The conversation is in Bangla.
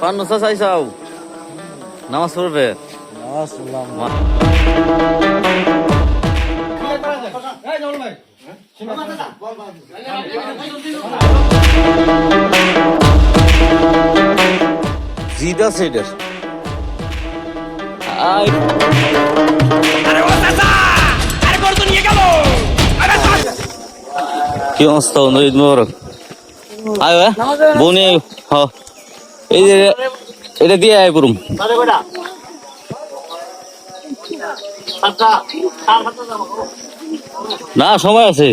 পান নসা চাইছাও? নামাজ পড়বে? জিদ এটার আই। কি অবস্থা বন্ধু? ঈদ মোবারক। আয় বনি হ। এই যে, এটা দিয়ে আয় করুম না, সময় আছে।